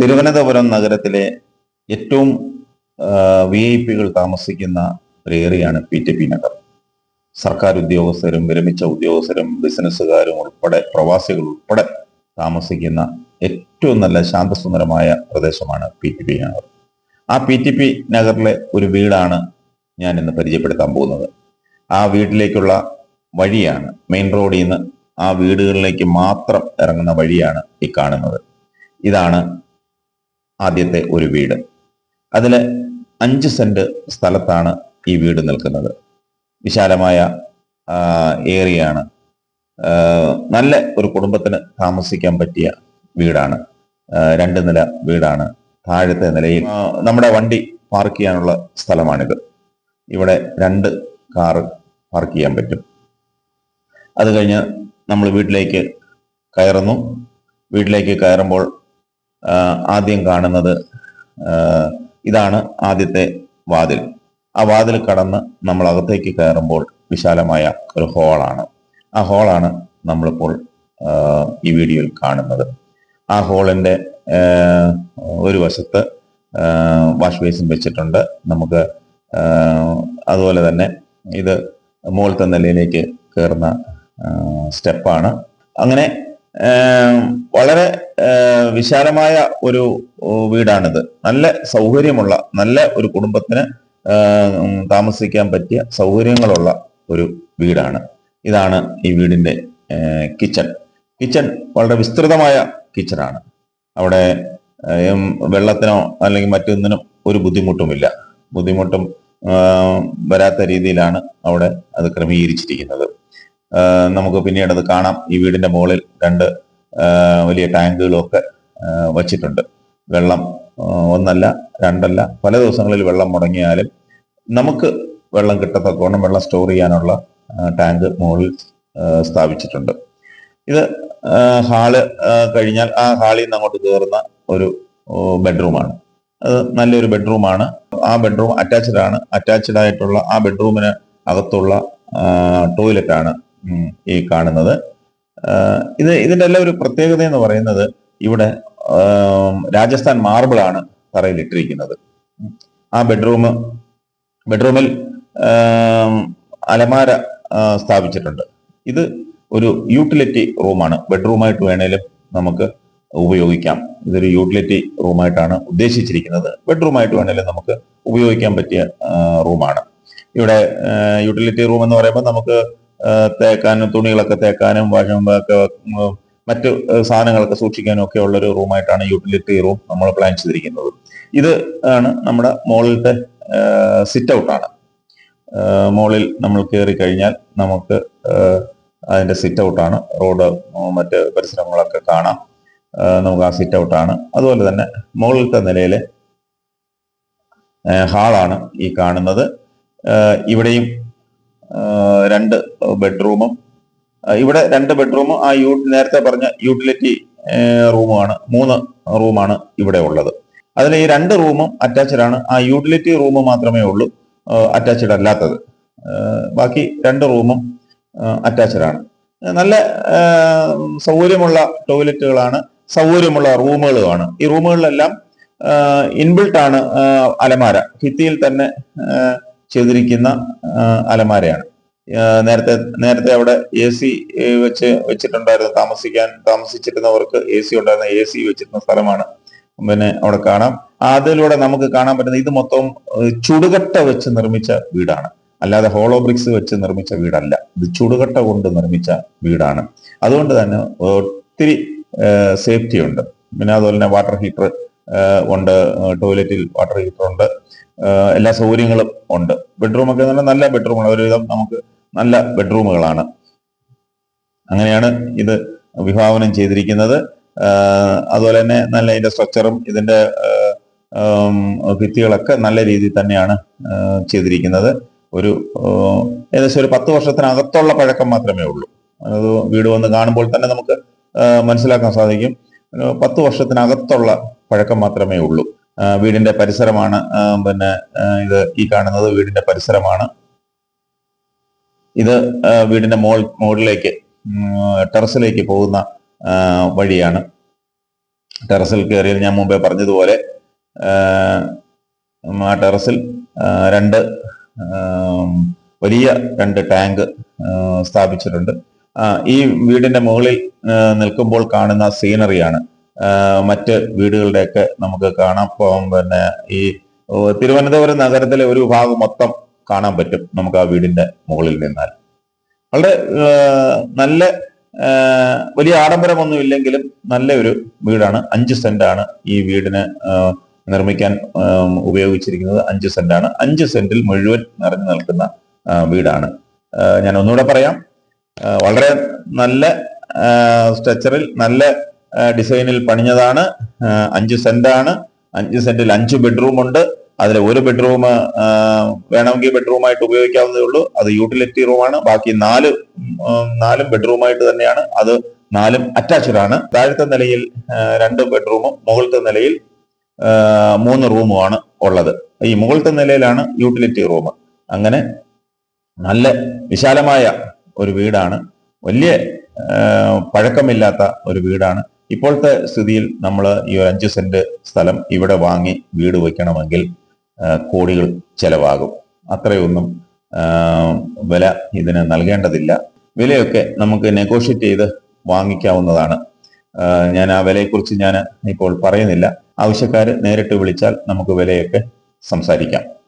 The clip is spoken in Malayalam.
തിരുവനന്തപുരം നഗരത്തിലെ ഏറ്റവും വി ഐ പികൾ താമസിക്കുന്ന ഒരു ഏരിയയാണ് പി ടി പി നഗർ. സർക്കാർ ഉദ്യോഗസ്ഥരും വിരമിച്ച ഉദ്യോഗസ്ഥരും ബിസിനസ്സുകാരും ഉൾപ്പെടെ പ്രവാസികൾ ഉൾപ്പെടെ താമസിക്കുന്ന ഏറ്റവും നല്ല ശാന്തസുന്ദരമായ പ്രദേശമാണ് പി ടി പി നഗർ. ആ പി ടി പി നഗറിലെ ഒരു വീടാണ് ഞാൻ ഇന്ന് പരിചയപ്പെടുത്താൻ പോകുന്നത്. ആ വീട്ടിലേക്കുള്ള വഴിയാണ് മെയിൻ റോഡിൽ നിന്ന് ആ വീടുകളിലേക്ക് മാത്രം ഇറങ്ങുന്ന വഴിയാണ് ഈ കാണുന്നത്. ഇതാണ് ആദ്യത്തെ ഒരു വീട്. അതിൽ അഞ്ച് സെന്റ് സ്ഥലത്താണ് ഈ വീട് നിൽക്കുന്നത്. വിശാലമായ ഏരിയയാണ് നല്ല ഒരു കുടുംബത്തിന് താമസിക്കാൻ പറ്റിയ വീടാണ്. രണ്ട് നില വീടാണ്. താഴത്തെ നിലയിൽ നമ്മുടെ വണ്ടി പാർക്ക് ചെയ്യാനുള്ള സ്ഥലമാണിത്. ഇവിടെ രണ്ട് കാർ പാർക്ക് ചെയ്യാൻ പറ്റും. അത് കഴിഞ്ഞ് നമ്മൾ വീട്ടിലേക്ക് കയറുന്നു. വീട്ടിലേക്ക് കയറുമ്പോൾ ആദ്യം കാണുന്നത് ഇതാണ് ആദ്യത്തെ വാതിൽ. ആ വാതിൽ കടന്ന് നമ്മൾ അകത്തേക്ക് കയറുമ്പോൾ വിശാലമായ ഒരു ഹോളാണ്. ആ ഹോളാണ് നമ്മളിപ്പോൾ ഈ വീഡിയോയിൽ കാണുന്നത്. ആ ഹോളിന്റെ ഒരു വശത്ത് വാഷ് ബേസിൻ വെച്ചിട്ടുണ്ട്. നമുക്ക് അതുപോലെ തന്നെ ഇത് മുകളിലത്തെ നിലയിലേക്ക് കയറുന്ന സ്റ്റെപ്പാണ്. അങ്ങനെ വളരെ വിശാലമായ ഒരു വീടാണിത്. നല്ല സൗകര്യമുള്ള നല്ല ഒരു കുടുംബത്തിന് താമസിക്കാൻ പറ്റിയ സൗകര്യങ്ങളുള്ള ഒരു വീടാണ്. ഇതാണ് ഈ വീടിന്റെ കിച്ചൺ. കിച്ചൺ വളരെ വിസ്തൃതമായ കിച്ചണാണ്. അവിടെ വെള്ളത്തിനോ അല്ലെങ്കിൽ മറ്റൊന്നിനും ഒരു ബുദ്ധിമുട്ടുമില്ല. ബുദ്ധിമുട്ടും വരാത്ത രീതിയിലാണ് അവിടെ അത് ക്രമീകരിച്ചിരിക്കുന്നത്. നമുക്ക് പിന്നീട് അത് കാണാം. ഈ വീടിന്റെ മുകളിൽ രണ്ട് വലിയ ടാങ്കുകളൊക്കെ വച്ചിട്ടുണ്ട്. വെള്ളം ഒന്നല്ല രണ്ടല്ല. പല ദിവസങ്ങളിൽ വെള്ളം മുടങ്ങിയാലും നമുക്ക് വെള്ളം കിട്ടത്തക്കോണം വെള്ളം സ്റ്റോർ ചെയ്യാനുള്ള ടാങ്ക് മുകളിൽ സ്ഥാപിച്ചിട്ടുണ്ട്. ഇത് ഹാൾ കഴിഞ്ഞാൽ ആ ഹാളിൽ നിന്ന് അങ്ങോട്ട് കയറുന്ന ഒരു ബെഡ്റൂമാണ്. അത് നല്ലൊരു ബെഡ്റൂമാണ്. ആ ബെഡ്റൂം അറ്റാച്ച്ഡ് ആണ്. അറ്റാച്ച്ഡ് ആയിട്ടുള്ള ആ ബെഡ്റൂമിന് അകത്തുള്ള ടോയ്ലറ്റ് ആണ്. ഉം, ഈ കാണുന്നത്. ഇത് ഇതിന്റെ എല്ലാം ഒരു പ്രത്യേകത എന്ന് പറയുന്നത് ഇവിടെ രാജസ്ഥാൻ തറയിൽ ഇട്ടിരിക്കുന്നത്. ആ ബെഡ്റൂം ബെഡ്റൂമിൽ അലമാര സ്ഥാപിച്ചിട്ടുണ്ട്. ഇത് ഒരു യൂട്ടിലിറ്റി റൂമാണ് ബെഡ്റൂമായിട്ട് വേണേലും നമുക്ക് ഉപയോഗിക്കാം. ഇതൊരു യൂട്ടിലിറ്റി റൂമായിട്ടാണ് ഉദ്ദേശിച്ചിരിക്കുന്നത്. ബെഡ്റൂമായിട്ട് വേണേലും നമുക്ക് ഉപയോഗിക്കാൻ പറ്റിയ റൂമാണ് ഇവിടെ യൂട്ടിലിറ്റി റൂം എന്ന് പറയുമ്പോൾ നമുക്ക് തേക്കാനും തുണികളൊക്കെ തേക്കാനും വാഷും മറ്റ് സാധനങ്ങളൊക്കെ സൂക്ഷിക്കാനും ഒക്കെ ഉള്ള ഒരു റൂമായിട്ടാണ് യൂട്ടിലിറ്റി റൂം നമ്മൾ പ്ലാൻ ചെയ്തിരിക്കുന്നത്. ഇത് ആണ് നമ്മുടെ മുകളിലത്തെ സിറ്റ് ഔട്ടാണ് മുകളിൽ നമ്മൾ കയറി കഴിഞ്ഞാൽ നമുക്ക് അതിന്റെ സിറ്റ് ഔട്ടാണ് റോഡ് മറ്റ് പരിസരങ്ങളൊക്കെ കാണാം. നമുക്ക് ആ സിറ്റ് ഔട്ടാണ് അതുപോലെ തന്നെ മുകളിലത്തെ നിലയിലെ ഹാളാണ് ഈ കാണുന്നത്. ഇവിടെയും രണ്ട് ബെഡ്റൂമും. ഇവിടെ രണ്ട് ബെഡ്റൂമും ആ യൂ നേരത്തെ പറഞ്ഞ യൂട്ടിലിറ്റി റൂമുമാണ്. മൂന്ന് റൂമാണ് ഇവിടെ ഉള്ളത്. അതിൽ ഈ രണ്ട് റൂമും അറ്റാച്ച്ഡ് ആണ്. ആ യൂട്ടിലിറ്റി റൂം മാത്രമേ ഉള്ളൂ അറ്റാച്ച്ഡ് അല്ലാത്തത്. ബാക്കി രണ്ട് റൂമും അറ്റാച്ച്ഡ് ആണ്. നല്ല സൗകര്യമുള്ള ടോയ്ലറ്റുകളാണ് സൗകര്യമുള്ള റൂമുകളുമാണ്. ഈ റൂമുകളിലെല്ലാം ഇൻബിൾട്ടാണ് അലമാര. ഭിത്തിയിൽ തന്നെ ചെയ്തിരിക്കുന്ന അലമാരയാണ്. നേരത്തെ നേരത്തെ അവിടെ എ സി വെച്ച് വെച്ചിട്ടുണ്ടായിരുന്നു. താമസിക്കാൻ താമസിച്ചിരുന്നവർക്ക് എ സി ഉണ്ടായിരുന്ന എ സി വെച്ചിരുന്ന സ്ഥലമാണ്. പിന്നെ അവിടെ കാണാം. അതിലൂടെ നമുക്ക് കാണാൻ പറ്റുന്ന ഇത് മൊത്തം ചുടുകട്ട വെച്ച് നിർമ്മിച്ച വീടാണ്. അല്ലാതെ ഹോളോ ബ്രിക്സ് വെച്ച് നിർമ്മിച്ച വീടല്ല. ഇത് ചുടുകട്ട കൊണ്ട് നിർമ്മിച്ച വീടാണ്. അതുകൊണ്ട് തന്നെ ഒത്തിരി സേഫ്റ്റി ഉണ്ട്. പിന്നെ അതുപോലെ തന്നെ വാട്ടർ ഹീറ്റർ ഉണ്ട്. ടോയ്ലറ്റിൽ വാട്ടർ ഹീറ്റർ ഉണ്ട്. എല്ലാ സൗകര്യങ്ങളും ഉണ്ട്. ബെഡ്റൂം ഒക്കെ നല്ല നല്ല ബെഡ്റൂമാണ്. ഒരുവിധം നമുക്ക് നല്ല ബെഡ്റൂമുകളാണ്. അങ്ങനെയാണ് ഇത് വിഭാവനം ചെയ്തിരിക്കുന്നത്. അതുപോലെ തന്നെ നല്ല ഇതിന്റെ സ്ട്രക്ചറും ഇതിന്റെ ഭിത്തികളൊക്കെ നല്ല രീതിയിൽ തന്നെയാണ് ചെയ്തിരിക്കുന്നത്. ഒരു ഏകദേശം ഒരു പത്ത് വർഷത്തിനകത്തുള്ള പഴക്കം മാത്രമേ ഉള്ളൂ. അത് വീട് വന്ന് കാണുമ്പോൾ തന്നെ നമുക്ക് മനസ്സിലാക്കാൻ സാധിക്കും. പത്ത് വർഷത്തിനകത്തുള്ള പഴക്കം മാത്രമേ ഉള്ളൂ. വീടിന്റെ പരിസരമാണ് പിന്നെ ഇത് ഈ കാണുന്നത് വീടിന്റെ പരിസരമാണ്. ഇത് വീടിന്റെ മോൾ മുകളിലേക്ക് ടെറസിലേക്ക് പോകുന്ന വഴിയാണ്. ടെറസിൽ കയറിയത് ഞാൻ മുമ്പേ പറഞ്ഞതുപോലെ ആ, ടെറസിൽ രണ്ട് വലിയ രണ്ട് ടാങ്ക് സ്ഥാപിച്ചിട്ടുണ്ട്. ഈ വീടിന്റെ മുകളിൽ നിൽക്കുമ്പോൾ കാണുന്ന സീനറിയാണ്. മറ്റ് വീടുകളുടെയൊക്കെ നമുക്ക് കാണാം. പിന്നെ ഈ തിരുവനന്തപുരം നഗരത്തിലെ ഒരു ഭാഗം മൊത്തം കാണാൻ പറ്റും നമുക്ക് ആ വീടിന്റെ മുകളിൽ നിന്നാൽ. വളരെ നല്ല വലിയ ആഡംബരമൊന്നും ഇല്ലെങ്കിലും നല്ല ഒരു വീടാണ്. അഞ്ച് സെന്റാണ് ഈ വീടിന് നിർമ്മിക്കാൻ ഉപയോഗിച്ചിരിക്കുന്നത്. അഞ്ച് സെന്റാണ്. അഞ്ച് സെന്റിൽ മുഴുവൻ നിറഞ്ഞു നിൽക്കുന്ന വീടാണ്. ഞാൻ ഒന്നുകൂടെ പറയാം. വളരെ നല്ല സ്ട്രക്ചറിൽ നല്ല ഡിസൈനിൽ പണിഞ്ഞതാണ്. അഞ്ച് സെന്റാണ്. അഞ്ച് സെന്റിൽ അഞ്ച് ബെഡ്റൂം ഉണ്ട്. അതിൽ ഒരു ബെഡ്റൂം വേണമെങ്കിൽ ബെഡ്റൂമായിട്ട് ഉപയോഗിക്കാവുന്നതേ ഉള്ളൂ. അത് യൂട്ടിലിറ്റി റൂമാണ് ബാക്കി നാല് നാലും ബെഡ്റൂമായിട്ട് തന്നെയാണ്. അത് നാലും അറ്റാച്ച്ഡ് ആണ്. താഴത്തെ നിലയിൽ രണ്ട് ബെഡ്റൂമും മുകളിലത്തെ നിലയിൽ മൂന്ന് റൂമുമാണ് ഉള്ളത്. ഈ മുകളിലത്തെ നിലയിലാണ് യൂട്ടിലിറ്റി റൂം അങ്ങനെ നല്ല വിശാലമായ ഒരു വീടാണ്. വലിയ പഴക്കമില്ലാത്ത ഒരു വീടാണ് ഇപ്പോഴത്തെ സ്ഥിതിയിൽ നമ്മൾ ഈ ഒരു അഞ്ച് സെന്റ് സ്ഥലം ഇവിടെ വാങ്ങി വീട് വയ്ക്കണമെങ്കിൽ കോടികൾ ചെലവാകും. അത്രയൊന്നും വില ഇതിന് നൽകേണ്ടതില്ല. വിലയൊക്കെ നമുക്ക് നെഗോഷിയേറ്റ് ചെയ്ത് വാങ്ങിക്കാവുന്നതാണ്. ഞാൻ ആ വിലയെക്കുറിച്ച് ഞാൻ ഇപ്പോൾ പറയുന്നില്ല. ആവശ്യക്കാർ നേരിട്ട് വിളിച്ചാൽ നമുക്ക് വിലയൊക്കെ സംസാരിക്കാം.